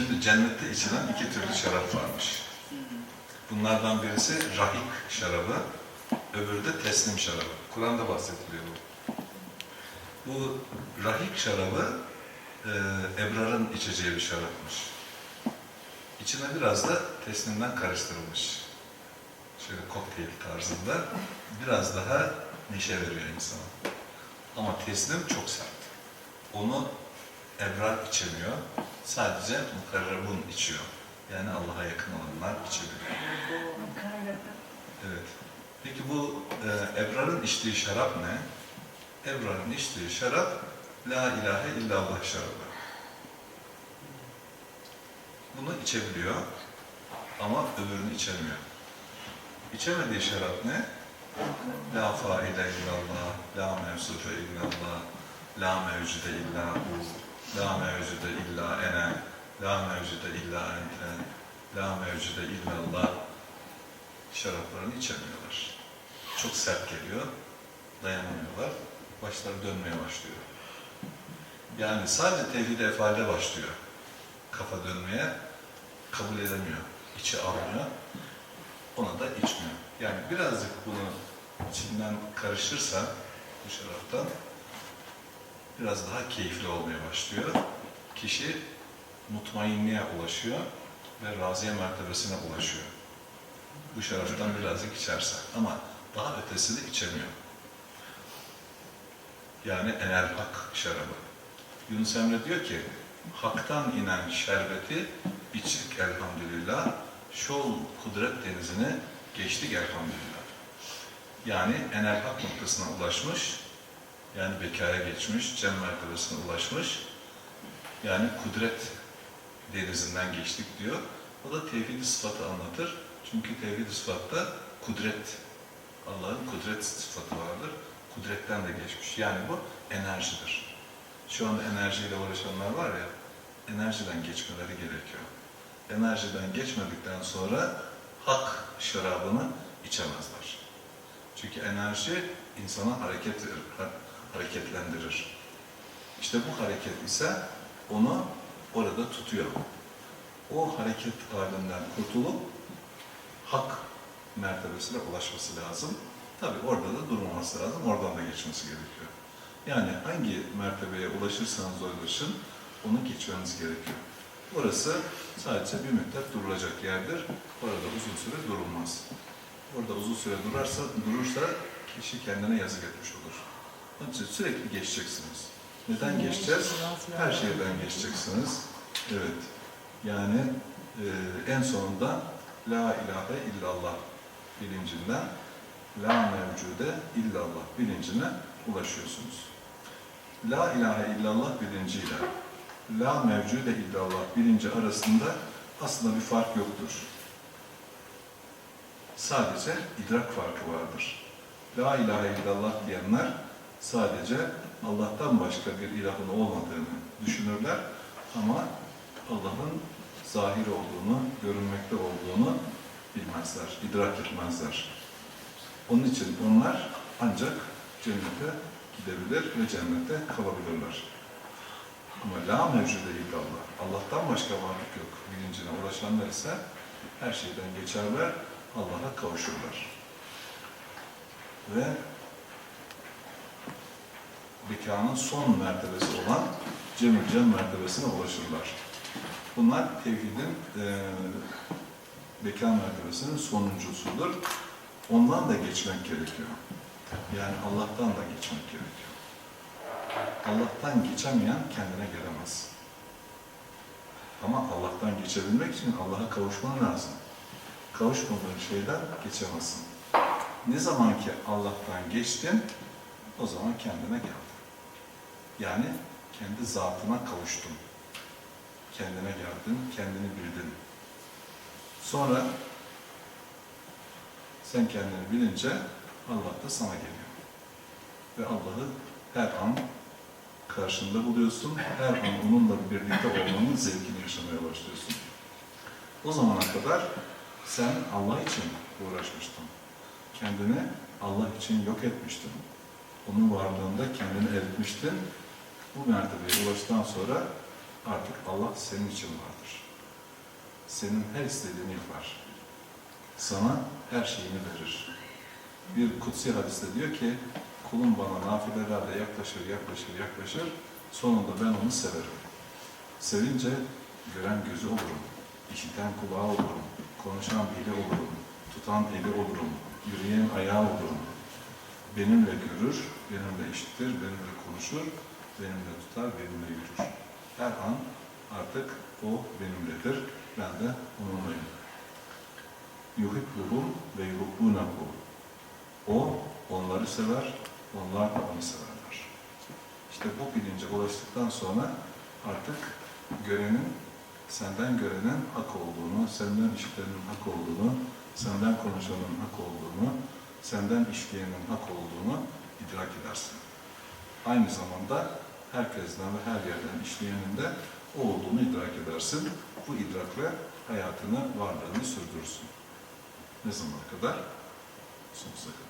Şimdi cennette içilen iki türlü şarap varmış. Bunlardan birisi rahik şarabı, öbürü de teslim şarabı. Kur'an'da bahsediliyor bu. Bu rahik şarabı e, Ebrar'ın içeceği bir şarapmış. İçine biraz da teslimden karıştırılmış. Şöyle kokteyl tarzında. Biraz daha neşe veriyor insana. Ama teslim çok sert. Onu Ebrar içemiyor. Sadece mukarrabun içiyor. Yani Allah'a yakın olanlar içebiliyor. Evet. Peki bu e, Ebrar'ın içtiği şarap ne? Ebrar'ın içtiği şarap La ilahe illallah şarabı. Bunu içebiliyor ama öbürünü içemiyor. İçemediği şarap ne? La faile illallah, la mevsufe illallah, la mevcude illa hu, la mevcude illa ene, la mevcude illa ente, la mevcude illallah şaraplarını içemiyorlar. Çok sert geliyor, dayanamıyorlar, başları dönmeye başlıyor. Yani sadece tevhid-i efalde başlıyor. Kafa dönmeye kabul edemiyor, içi almıyor, ona da içmiyor. Yani birazcık bunu içinden karışırsa bu şaraptan biraz daha keyifli olmaya başlıyor. Kişi mutmainliğe ulaşıyor ve raziye mertebesine ulaşıyor. Bu şaraptan birazcık içerse. Ama daha ötesini içemiyor. Yani enel hak şarabı. Yunus Emre diyor ki, haktan inen şerbeti içtik elhamdülillah, şol kudret denizine geçtik elhamdülillah. Yani enel hak noktasına ulaşmış, yani bekaya geçmiş, cem mertebesine ulaşmış, yani kudret denizinden geçtik diyor. O da tevhid-i sıfatı anlatır. Çünkü tevhid-i sıfatta kudret, Allah'ın kudret sıfatı vardır. Kudretten de geçmiş. Yani bu enerjidir. Şu anda enerjiyle uğraşanlar var ya, enerjiden geçmeleri gerekiyor. Enerjiden geçmedikten sonra hak şarabını içemezler. Çünkü enerji insana hareket verir, hareketlendirir. İşte bu hareket ise onu orada tutuyor. O hareket halinden kurtulup hak mertebesine ulaşması lazım. Tabi orada da durmaması lazım, oradan da geçmesi gerekiyor. Yani hangi mertebeye ulaşırsanız ulaşın, onu geçmeniz gerekiyor. Orası sadece bir müddet durulacak yerdir. Orada uzun süre durulmaz. Orada uzun süre durarsa, durursa kişi kendine yazık etmiş olur. Onun için sürekli geçeceksiniz. Neden geçeceğiz? Her şeyden geçeceksiniz. Evet. Yani e, en sonunda La ilahe illallah bilincinden La mevcude illallah bilincine ulaşıyorsunuz. La ilahe illallah bilinciyle La mevcude illallah bilinci arasında aslında bir fark yoktur. Sadece idrak farkı vardır. La ilahe illallah diyenler sadece Allah'tan başka bir ilahın olmadığını düşünürler ama Allah'ın zahir olduğunu, görünmekte olduğunu bilmezler, idrak etmezler. Onun için onlar ancak cennete gidebilir ve cennette kalabilirler. Ama la mevcude illallah, Allah'tan başka varlık yok bilincine ulaşanlar ise her şeyden geçerler, Allah'a kavuşurlar. Ve bekanın son mertebesi olan cemil cem mertebesine ulaşırlar. Bunlar tevhidin e, beka mertebesinin sonuncusudur. Ondan da geçmek gerekiyor. Yani Allah'tan da geçmek gerekiyor. Allah'tan geçemeyen kendine gelemez. Ama Allah'tan geçebilmek için Allah'a kavuşman lazım. Kavuşmadığın şeyden geçemezsin. Ne zaman ki Allah'tan geçtin, o zaman kendine geldin. Yani kendi zatına kavuştun. Kendine geldin, kendini bildin. Sonra sen kendini bilince Allah da sana geliyor. Ve Allah'ı her an karşında buluyorsun. Her an onunla birlikte olmanın zevkini yaşamaya başlıyorsun. O zamana kadar sen Allah için uğraşmıştın. Kendini Allah için yok etmiştin. Onun varlığında kendini eritmiştin. Bu mertebeye ulaştıktan sonra artık Allah senin için vardır. senin her istediğini yapar. Sana her şeyini verir. Bir kutsi hadiste diyor ki, kulum bana nafilelerle yaklaşır, yaklaşır, yaklaşır, sonunda ben onu severim. Sevince gören gözü olurum, işiten kulağı olurum, konuşan dili olurum, tutan eli olurum, yürüyen ayağı olurum. Benimle görür, benimle işitir, benimle konuşur, benimle tutar, benimle yürür. Her an artık o benimledir, ben de onunlayım. Yuhibbuhum ve yuhibbunahu. O onları sever, onlar da onu severler. İşte bu bilince ulaştıktan sonra artık görenin, senden görenin hak olduğunu, senden işitenin hak olduğunu, senden konuşanın hak olduğunu, senden işleyenin hak olduğunu idrak edersin. Aynı zamanda herkesten ve her yerden işleyenin de o olduğunu idrak edersin. Bu idrakle hayatını, varlığını sürdürürsün. Ne zamana kadar? Sonsuza kadar.